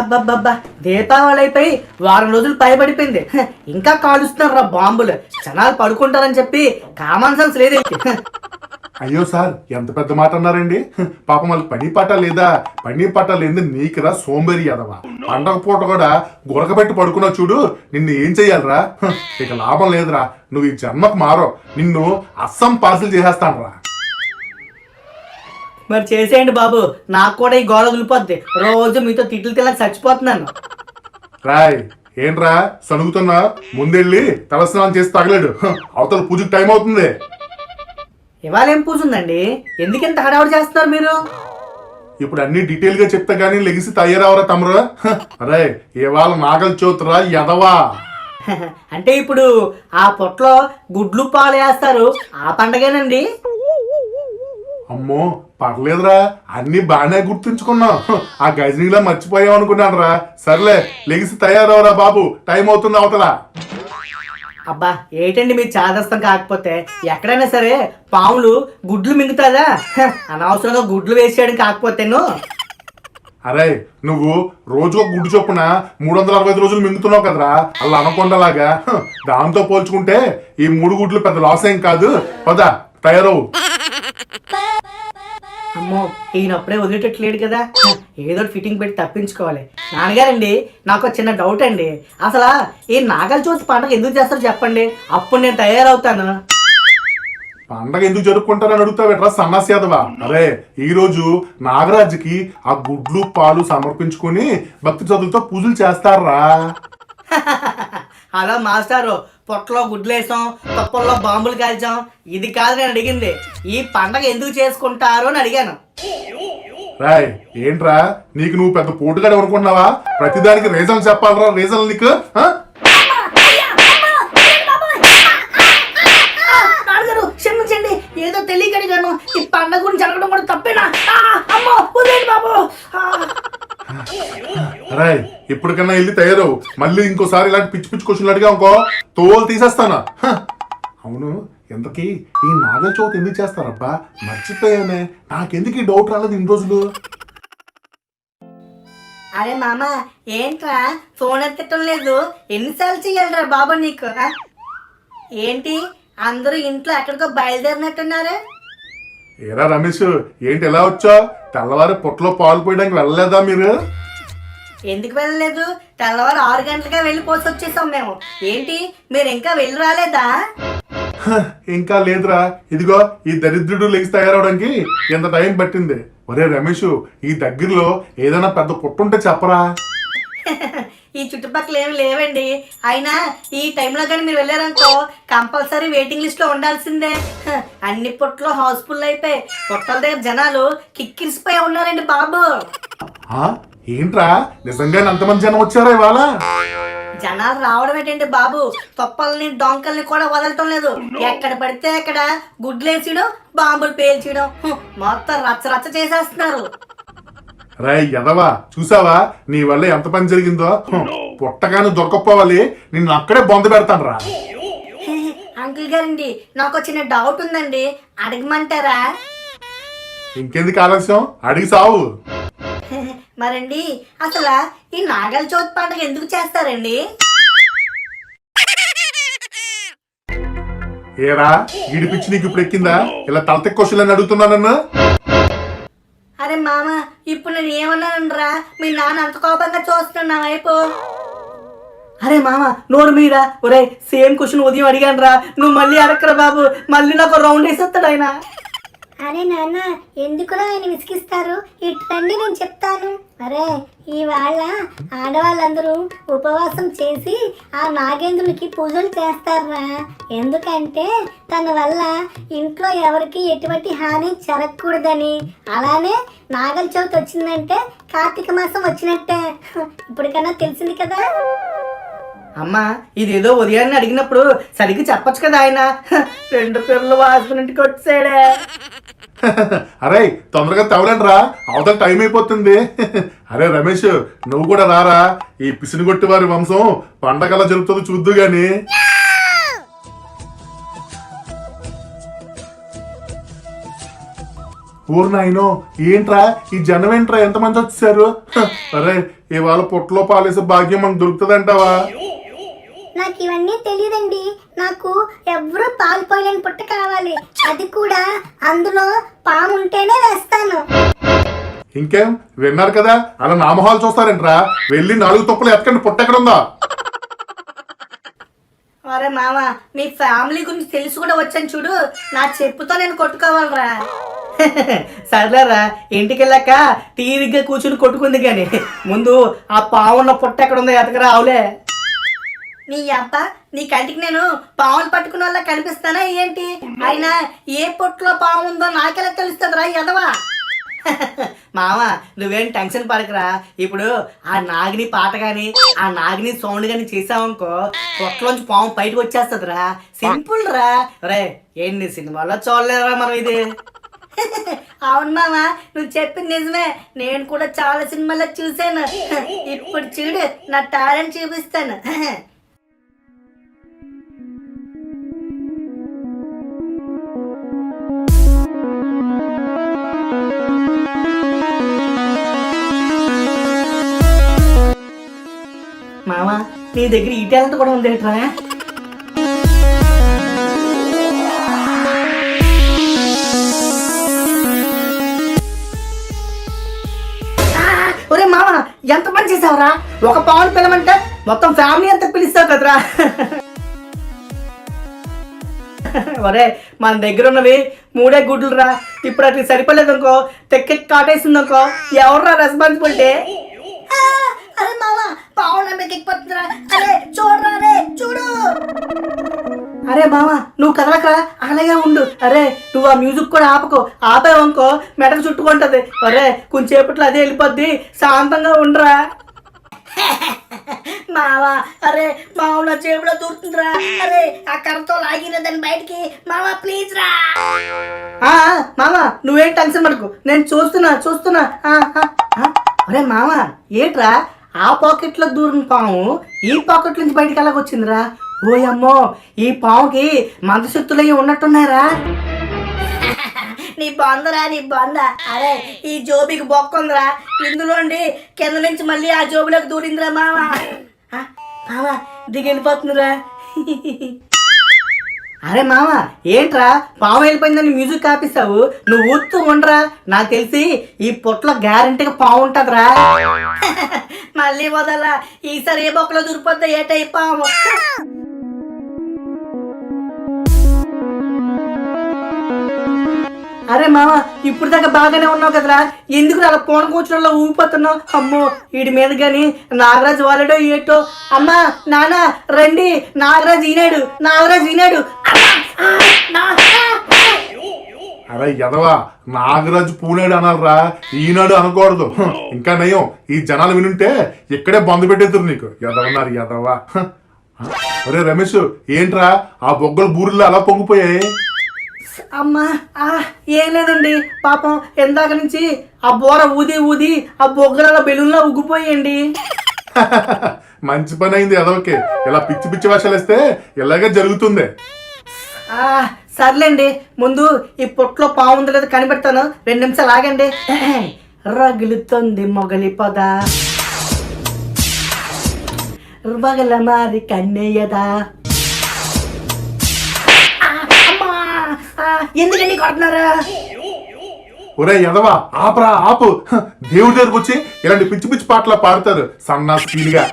అబ్బబ్బబ్బబ్బబ్బా దీపావళి అయిపోయి వారం రోజులు పైబడిపోయింది. ఇంకా కాలుస్తున్నారు రా బాంబులు. జనాలు పడుకుంటారని చెప్పి కామన్ సెన్స్ లేదు అయ్యో సార్ ఎంత పెద్ద మాట అన్నారండి? పాపం వాళ్ళకి పని పాట లేదా? పని పాట లేదు నీకురా సోంబేరి అదవా పండగ పూట కూడా గురకబెట్టి పడుకున్నావు చూడు నిన్ను ఏం చెయ్యాలరా? ఇక లాభం లేదురా. నువ్వు ఈ జన్మకు మారో. నిన్ను అస్సం పార్సిల్ చేసేస్తానురా. మరి చేసేయండి బాబు. నాకు కూడా ఈ గోడ వదిలిపోద్ది. రోజు మీతో తిట్లు తినక చచ్చిపోతున్నాను. రాయ్ ఏంట్రా? సనుగుతున్నా ముందెళ్ళి తలస్నానం చేసి తగలేడు. అవతల పూజకి టైం అవుతుంది. ఇవాళ ఏం పూజ ఉందండి? ఎందుకు ఇంత హడావుడి చేస్తున్నారు మీరు? ఇప్పుడు అన్ని డీటెయిల్గా చెప్తా గానీ లెగిసి తయారవరా తమరు అరే ఇవాళ నాగల చవితిరా ఎదవా అంటే ఇప్పుడు ఆ పొట్లో గుడ్లు పాలు వేస్తారు. ఆ పండగేనండి? అమ్మో పర్లేదురా. అన్ని బాగానే గుర్తుంచుకున్నావు హ, ఆ గజనీలా మర్చిపోయావు అనుకున్నాను రా సర్లే లెగిసి తయారవరా బాబు. టైం అవుతుంది అవతల. అబ్బా ఏంటండి మీరు చాదస్తం కాకపోతే? ఎక్కడైనా సరే పాములు గుడ్లు మింగుతాదా? అనవసరంగా గుడ్లు వేసేయడం కాకపోతేను. అరే నువ్వు రోజు ఒక గుడ్డు చొప్పున మూడు వందల అరవై ఐదు రోజులు మింగుతున్నావు కదరా. అలా అనకొండలాగా. దాంతో పోల్చుకుంటే ఈ మూడు గుడ్లు పెద్ద లాస్ ఏం కాదు. పద తయారవు. అమ్మో ఈయన అప్పుడే వదిలేటట్లేడు కదా. ఏదో ఫిట్టింగ్ పెట్టి తప్పించుకోవాలి. నాన్నగారండి నాకు చిన్న డౌట్ అండి. అసలు ఈ నాగల చవితి పండుగ ఎందుకు చేస్తారో చెప్పండి? అప్పుడు నేను తయారవుతాను. పండగ ఎందుకు జరుపుకుంటారని అడుగుతావేట్రా సన్నాసి యాదవా అరే ఈ రోజు నాగరాజుకి ఆ గుడ్లు పాలు సమర్పించుకుని భక్తి చదువులతో పూజలు చేస్తారా? హలో మాస్టారు పొట్టలో గుడ్లేసాం తప్పల్లో బాంబులు కాల్చాం. ఇది కాదు నేను అడిగింది. ఈ పండగ ఎందుకు చేసుకుంటారు అని అడిగాను. రాయ్ ఏంట్రా? నీకు నువ్వు పెద్ద పోటుగాడు అనుకుంటున్నావా? ప్రతిదానికి రీజన్ చెప్పాలరా రీజన్ నీకు ఆ? నాన్నగారు క్షమించండి ఏదో తెలియక అడిగాను ఈ పండగ గురించి అడగడం కూడా తప్పేనా ఆ, అమ్మో వదిలేండి బాబు ఆ. రాయ్ ఇప్పటికన్నా వెళ్ళి తయారవు. మళ్ళీ ఇంకోసారి ఇలాంటి పిచ్చి పిచ్చి క్వశ్చన్లు అడిగా ఇంకో తోలు తీసేస్తానా. అవును ఎంతకీ ఈ నాగల చవితి ఎందుకు చేస్తారబ్బా? మర్చిపోయానే. నాకెందుకు ఈ డౌట్ రాలేదు ఇన్ని రోజులు? అరే మామ ఏంట్రా? ఫోన్ ఎత్తటం లేదు. ఎన్నిసార్లు చెయ్యాలిరా బాబా నీకు? ఏంటి? అందరూ ఇంట్లో ఎక్కడికో బయలుదేరినట్టున్నారు. ఏరా రమేష్ ఏంటి ఎలా వచ్చా తెల్లవారి పుట్టలో పాలు పోయడానికి వెళ్ళలేదా మీరు? ఎందుకు వెళ్ళలేదు? తెల్లవారు ఆరు గంటలుగా వెళ్ళి పోసి వచ్చేసాం మేము. ఏంటి? మీరు ఇంకా వెళ్ళి రాలేదా? ఇంకా లేదురా. ఇదిగో ఈ దరిద్రుడు లెగిసి తయారవడానికి ఎంత టైం పట్టింది? ఒరే రమేష్ ఈ దగ్గరలో ఏదైనా పెద్ద పుట్టుంటే చెప్పరా? ఈ చుట్టుపక్కల ఏమి లేవండి. అయినా ఈ టైంలో కానీ మీరు వెళ్ళారనుకో కంపల్సరీ వెయిటింగ్ లిస్ట్లో ఉండాల్సిందే అన్ని పుట్టలు హౌస్ఫుల్ అయిపోయి పుట్టల దగ్గర జనాలు కిక్కిరిసిపోయి ఉన్నారండి బాబు. ఏంట్రా? నిజంగానే అంతమంది జనం వచ్చారా ఇవాళ? జనాలు రావడం ఏంటంటే బాబు? తొప్పల్ని డొంకల్ని కూడా వదలటం లేదు. ఎక్కడ పడితే అక్కడ గుడ్లేసడం బాంబులు పేల్చడం. మొత్తం రచ్చ రచ్చ చేసేస్తున్నారు. రాయ్ ఎదవా చూసావా? నీ వల్ల ఎంత పని జరిగిందో? పుట్టగానే దొరకపోవాలి. నిన్ను అక్కడే బొంద పెడతాను రా అంకుల్ గారండి నాకు ఒక చిన్న డౌట్ ఉందండి. అడగమంటారా? ఇంకెందుకు ఆలస్యం? అడిగి సావు. మరండి అసలు ఈ నాగల చవితి పండుగ ఎందుకు చేస్తారండి? ఏరా ఈడిపిచ్చి నీకు ఇప్పుడు ఎక్కిందా? ఇలా తలతెక్క క్వశ్చన్ అడుగుతున్నా నన్ను? అరే మామ ఇప్పుడు నేను ఏమన్నానరా మీ నాన్న అంత కోపంగా చూస్తున్నా వైపు అరే మామ నోరు మీద ఒరే సేమ్ క్వశ్చన్ ఉదయం అడిగాను రా నువ్వు మళ్ళీ అడగరా బాబు. మళ్ళీ నాకు రౌండ్ వేసేస్తాడు ఆయన. అరే నాన్న ఎందుకురా ఆయన విసిగిస్తారు? ఇటు రండి నేను చెప్తాను. అరే ఇవాళ ఆడవాళ్ళందరూ ఉపవాసం చేసి ఆ నాగేంద్రునికి పూజలు చేస్తారా? ఎందుకంటే తన వల్ల ఇంట్లో ఎవరికి ఎటువంటి హాని జరగకూడదని. అలానే నాగల చవితి వచ్చిందంటే కార్తీక మాసం వచ్చినట్టే. ఇప్పటికన్నా తెలిసింది కదా? అమ్మా ఇదేదో ఉదయాన్నే అడిగినప్పుడు సరిగ్గా చెప్పొచ్చు కదా ఆయన? రెండు పిల్లలు వాసుకుని వచ్చాడే అరే తొందరగా తవలండి రా అవతల టైం అయిపోతుంది. అరే రమేష్ నువ్వు కూడా రారా. ఈ పిసినిగొట్టి వారి వంశం పండగలా జరుపుతుందో చూద్దు గాని. ఊరు ఏంట్రా? ఈ జనం ఏంట్రా? ఎంతమంది వచ్చేసారు అరే ఇవాళ పొట్టలో పాలేసే భాగ్యం మనకు దొరుకుతుందంటావా? నాకు ఇవన్నీ తెలియదండి నాకు ఎవరు పాలు పోయలేని పుట్ట కావాలి. అది కూడా అందులో పాము ఉంటేనే వేస్తాను. ఇంకేం? విన్నారు కదా? అలా నామహాలు చూస్తారేంట్రా. వెళ్ళి నాలుగు తప్పులు ఎత్తకండి. పుట్ట ఎక్కడ ఉందా అరే మామ మీ ఫ్యామిలీ గురించి తెలిసి కూడా వచ్చాను చూడు. నా చెప్పుతో నేను కొట్టుకోవాలరా. సర్లేరా ఇంటికి వెళ్ళాక తీరిగ్గా కూర్చుని కొట్టుకుంది కానీ ముందు ఆ పావున్న పుట్ట ఎక్కడ ఉందో ఎతకరా అవులే నీ అబ్బ నీ కంటికి నేను పావును పట్టుకున్న వాళ్ళ కనిపిస్తానా ఏంటి? ఆయన ఏ పొట్టులో పాము ఉందో నాకెలా తెలుస్తుందిరా ఎదవా మామ నువ్వేం టెన్షన్ పడకరా. ఇప్పుడు ఆ నాగిని పాట గాని ఆ నాగిని సౌండ్ గాని చేసావనుకో పొట్టలోంచి పాము బయటకు వచ్చేస్తుందిరా. సింపుల్ రా. రే ఏంటి సినిమాలో చూడలేదురా మనం ఇది? అవును మామ నువ్వు చెప్పింది నిజమే. నేను కూడా చాలా సినిమాల్లో చూశాను. ఇప్పుడు చూడు నా టాలెంట్ చూపిస్తాను. మామా నీ దగ్గర ఈ టాలెంట్ కూడా ఉంది ఏంట్రా ఒరే మామ ఎంత పని చేసావురా? ఒక పవన్ పిలమంటే మొత్తం ఫ్యామిలీ అంతా పిలుస్తావు కదరా. ఒరే మన దగ్గర ఉన్నవి మూడే గుడ్లు రా ఇప్పుడు అట్లా సరిపోలేదు అనుకో తెక్కెక్కి కాటేసింది అనుకో ఎవర్రా రెస్పాన్సిబిలిటీ అరే మామ పావున ఎక్కిపోతుందిరా. అరే చూడరా అరే చూడు. అరే మామ నువ్వు కదలకరా అలాగే ఉండు. అరే నువ్వు ఆ మ్యూజిక్ కూడా ఆపకు. ఆపావనుకో మెడకు చుట్టుకుంటది అరే కొంచెంసేపట్లో అదే వెళ్ళిపోద్ది. శాంతంగా ఉండరా. మావా అరే మావ నా చేతిలో దూరుతుందిరా. అరే ఆ కర్రతో లాగిన దాన్ని బయటికి. మావా ప్లీజ్ రా. మామ నువ్వేం టెన్షన్ పడకు. నేను చూస్తున్నా చూస్తున్నా. అరే మామ ఏట్రా? ఆ పాకెట్లో దూరిన పాము ఈ పాకెట్ నుంచి బయటికి ఎలాగొచ్చిందిరా? ఓయమ్మో ఈ పాముకి మందశక్తులయ్యి ఉన్నట్టున్నారా నీ బొందరా నీ బొంద. అరే ఈ జోబికి బొక్కుందిరా ఇందులోండి కింద నుంచి మళ్ళీ ఆ జోబులోకి దూరిందిరా మామ ఆ, మామ దిగెళ్ళిపోతుందిరా. అరే మామ ఏంట్రా పాము వెళ్ళిపోయిందని మ్యూజిక్ ఆపిస్తావు నువ్వు ఊత్తూ ఉండరా? నాకు తెలిసి ఈ పొట్లో గ్యారంటీగా పాము ఉంటదిరా. మళ్ళీ వదలా. ఈసారి ఏ బొక్కలో దూరిపోద్దా ఏటై పాము. అరే మామ ఇప్పుడు దాకా బాగానే ఉన్నావు కదరా. ఎందుకు అలా పోన కూర్చోలో ఊగిపోతున్నావు? అమ్మో వీడి మీద గాని నాగరాజు వాళ్ళడో ఏటో? అమ్మా నాన్న రండి. నాగరాజు ఈనాడు నాగరాజు ఈనాడు! అరే ఎదవా నాగరాజు పూనాడు అనాలరా. ఈనాడు అనకూడదు. ఇంకా నయం ఈ జనాలు వినుంటే ఇక్కడే బంద్ పెట్టేద్దరు నీకు. ఎదవన్నారు ఎదవా. అరే రమేష్ ఏంట్రా? ఆ బొగ్గలు బూరిలో అలా పొంగిపోయాయి? అమ్మా ఆ, ఏం లేదండి. పాపం ఎందాక నుంచి ఆ బోర ఊది ఊది ఆ బొగ్గల బెలూన్లో ఉగ్గిపోయండి మంచి పని అయింది ఎదవకి ఇలా పిచ్చి పిచ్చి వేస్తే ఇలాగే జరుగుతుంది. సర్లేండి. ముందు ఈ పొట్లో పావు ఉందో లేదో కనిపెడతాను. రెండు నిమిషాలు ఆగండి. రగులుతుంది మొగలి పొద. మగల మారి కన్నయ్యదా అమ్మా! ఎందుకండి కొడుతున్నారా? ఒరే ఎదవా ఆపరా ఆపు. దేవుడి దగ్గరకు వచ్చి ఇలాంటి పిచ్చి పిచ్చి పాటలు పాడతారు. సన్నా స్పీడ్గా.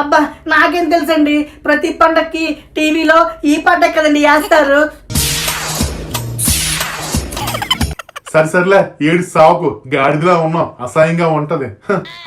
అబ్బా నాకేం తెలుసండి? ప్రతి పండక్కి టీవీలో ఈ పండగ కదండి వేస్తారు సరే సర్లే ఏడు సావుకు గాడిదలా ఉన్నాం. అసహ్యంగా ఉంటది.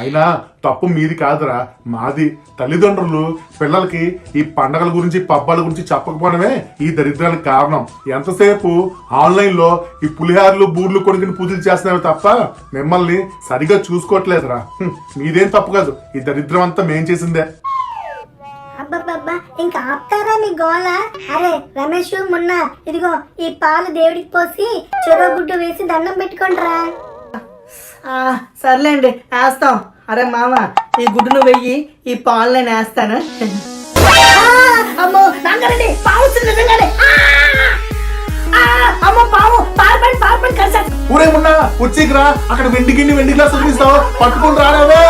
అయినా తప్పు మీది కాదురా. మాది తల్లిదండ్రులు పిల్లలకి ఈ పండగల గురించి పబ్బాల గురించి చెప్పకపోవడమే ఈ దరిద్రానికి కారణం. ఎంతసేపు ఆన్లైన్లో ఈ పులిహారులు బూర్లు కొనుక్కుని పూజలు చేస్తున్నావి తప్ప మిమ్మల్ని సరిగా చూసుకోవట్లేదురా. మీదేం తప్పు కాదు. ఈ దరిద్రం అంతా మేం చేసిందే. ఇంకా ఆపుతారా మీ గోల? అరే రమేష్ మొన్న ఇదిగో ఈ పాలు దేవుడికి పోసి చెరో గుడ్డు వేసి దండం పెట్టుకోండిరా. ఆ, సర్లేండి వేస్తాం. అరే మామ ఈ గుడ్డును వెయ్యి ఈ పాలు నేను వేస్తాను. ఆ, అమ్మో నంగరండి పావు వస్తుంది నిజంగానే. ఆ! ఆ, అమ్మో పాము పారిపోయి పారిపోయి కలిసి. ఉచ్చికిరా అక్కడ వెండి గిన్నె వెండి గ్లాస్ చూపిస్తావు పట్టుకుని రారావే